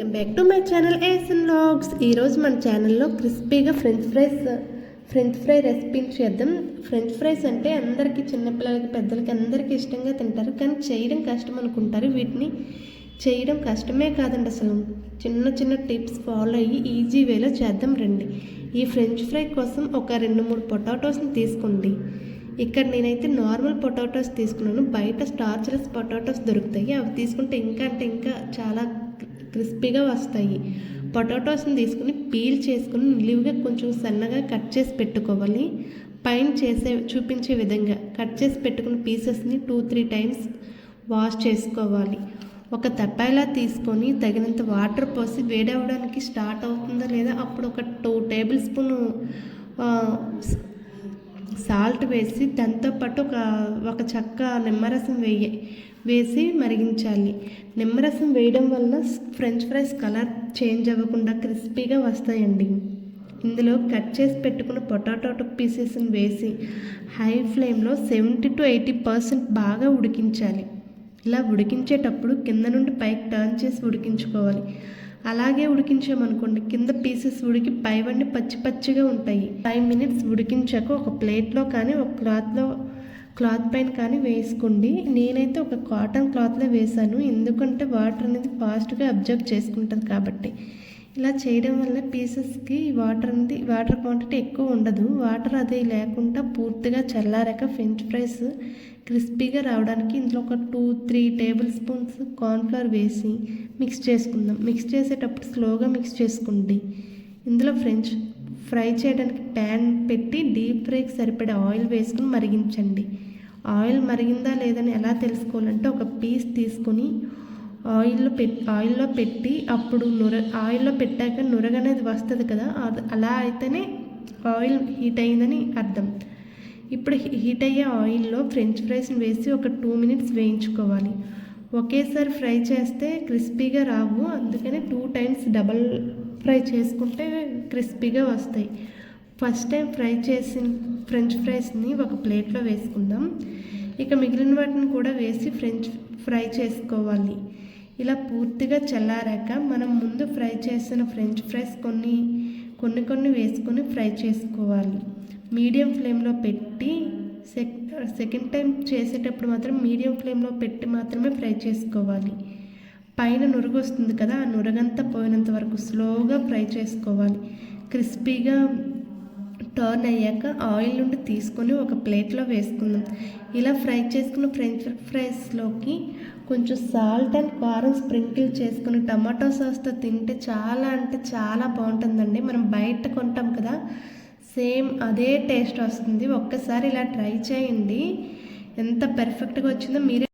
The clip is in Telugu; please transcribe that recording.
Welcome back to my channel ఏసన్ లాగ్స్ ఈరోజు మన ఛానల్లో క్రిస్పీగా ఫ్రెంచ్ ఫ్రైస్ ఫ్రెంచ్ ఫ్రై రెసిపీని చేద్దాం. ఫ్రెంచ్ ఫ్రైస్ అంటే అందరికీ చిన్నపిల్లలకి పెద్దలకి అందరికీ ఇష్టంగా తింటారు. కానీ చేయడం కష్టం అనుకుంటారు. వీటిని చేయడం కష్టమే కాదండి అసలు. చిన్న చిన్న టిప్స్ ఫాలో అయ్యి ఈజీ వేలో చేద్దాం రండి. ఈ ఫ్రెంచ్ ఫ్రై కోసం ఒక రెండు మూడు పొటాటోస్ని తీసుకోండి. ఇక్కడ నేనైతే నార్మల్ పొటాటోస్ తీసుకున్నాను. బయట స్టార్చ్లెస్ పొటాటోస్ దొరుకుతాయి. అవి తీసుకుంటే ఇంకా అంటే ఇంకా చాలా క్రిస్పీగా వస్తాయి. పొటాటోస్ని తీసుకుని పీల్ చేసుకుని నిలువుగా కొంచెం సన్నగా కట్ చేసి పెట్టుకోవాలి. పైన చేసే చూపించే విధంగా కట్ చేసి పెట్టుకున్న పీసెస్ని టూ త్రీ టైమ్స్ వాష్ చేసుకోవాలి. ఒక తప్పాయిలా తీసుకొని తగినంత వాటర్ పోసి వేడవడానికి స్టార్ట్ అవుతుందా లేదా? అప్పుడు ఒక టూ టేబుల్ స్పూన్ సాల్ట్ వేసి దాంతోపాటు ఒక ఒక చక్క నిమ్మరసం వేయ వేసి మరిగించాలి. నిమ్మరసం వేయడం వలన ఫ్రెంచ్ ఫ్రైస్ కలర్ చేంజ్ అవ్వకుండా క్రిస్పీగా వస్తాయండి. ఇందులో కట్ చేసి పెట్టుకున్న పొటాటో పీసెస్ని వేసి హై ఫ్లేమ్లో సెవెంటీ టు ఎయిటీ పర్సెంట్ బాగా ఉడికించాలి. ఇలా ఉడికించేటప్పుడు కింద నుండి పైకి టర్న్ చేసి ఉడికించుకోవాలి. అలాగే ఉడికించామనుకోండి కింద పీసెస్ ఉడికి పైవన్నీ పచ్చి పచ్చిగా ఉంటాయి. ఫైవ్ మినిట్స్ ఉడికించాక ఒక ప్లేట్లో కానీ ఒక క్లాత్లో క్లాత్ పైన కానీ వేసుకోండి. నేనైతే ఒక కాటన్ క్లాత్లో వేసాను ఎందుకంటే వాటర్ అనేది ఫాస్ట్గా అబ్జర్వ్ చేసుకుంటుంది కాబట్టి. ఇలా చేయడం వల్ల పీసెస్కి వాటర్ అనేది వాటర్ క్వాంటిటీ ఎక్కువ ఉండదు. వాటర్ అది లేకుండా పూర్తిగా చల్లారాక ఫ్రెంచ్ ఫ్రైస్ క్రిస్పీగా రావడానికి ఇందులో ఒక two three tablespoons cornflour వేసి మిక్స్ చేసుకుందాం. మిక్స్ చేసేటప్పుడు స్లోగా మిక్స్ చేసుకోండి. ఇందులో ఫ్రెంచ్ ఫ్రై చేయడానికి ప్యాన్ పెట్టి డీప్ ఫ్రైకి సరిపడే ఆయిల్ వేసుకుని మరిగించండి. ఆయిల్ మరిగిందా లేదని ఎలా తెలుసుకోవాలంటే ఒక పీస్ తీసుకొని ఆయిల్లో పెట్ ఆయిల్లో పెట్టి అప్పుడు నుర ఆయిల్లో పెట్టాక నురగ అనేది వస్తుంది కదా అది అలా అయితేనే ఆయిల్ హీట్ అయిందని అర్థం. ఇప్పుడు హీట్ అయ్యే ఆయిల్లో ఫ్రెంచ్ ఫ్రైస్ని వేసి ఒక టూ మినిట్స్ వేయించుకోవాలి. ఒకేసారి ఫ్రై చేస్తే క్రిస్పీగా రావు అందుకనే టూ టైమ్స్ డబల్ ఫ్రై చేసుకుంటే క్రిస్పీగా వస్తాయి. ఫస్ట్ టైం ఫ్రై చేసిన ఫ్రెంచ్ ఫ్రైస్ని ఒక ప్లేట్లో వేసుకుందాం. ఇక మిగిలిన వాటిని కూడా వేసి ఫ్రెంచ్ ఫ్రై చేసుకోవాలి. ఇలా పూర్తిగా చల్లారాక మనం ముందు ఫ్రై చేసిన ఫ్రెంచ్ ఫ్రైస్ కొన్ని కొన్ని కొన్ని వేసుకొని ఫ్రై చేసుకోవాలి. మీడియం ఫ్లేమ్లో పెట్టి సెక్ సెకండ్ టైం చేసేటప్పుడు మాత్రం మీడియం ఫ్లేమ్లో పెట్టి మాత్రమే ఫ్రై చేసుకోవాలి. పైన నురుగు వస్తుంది కదా ఆ నురగంతా పోయినంత వరకు స్లోగా ఫ్రై చేసుకోవాలి. క్రిస్పీగా టర్న్ అయ్యాక ఆయిల్ నుండి తీసుకొని ఒక ప్లేట్లో వేసుకుందాం. ఇలా ఫ్రై చేసుకున్న ఫ్రెంచ్ ఫ్రైస్లోకి కొంచెం సాల్ట్ అండ్ కారం స్ప్రింకిల్ చేసుకుని టమాటో సాస్తో తింటే చాలా అంటే చాలా బాగుంటుందండి. మనం బయట కొంటాం కదా సేమ్ అదే టేస్ట్ వస్తుంది. ఒక్కసారి ఇలా ట్రై చేయండి. ఎంత పర్ఫెక్ట్గా వచ్చిందో మీరే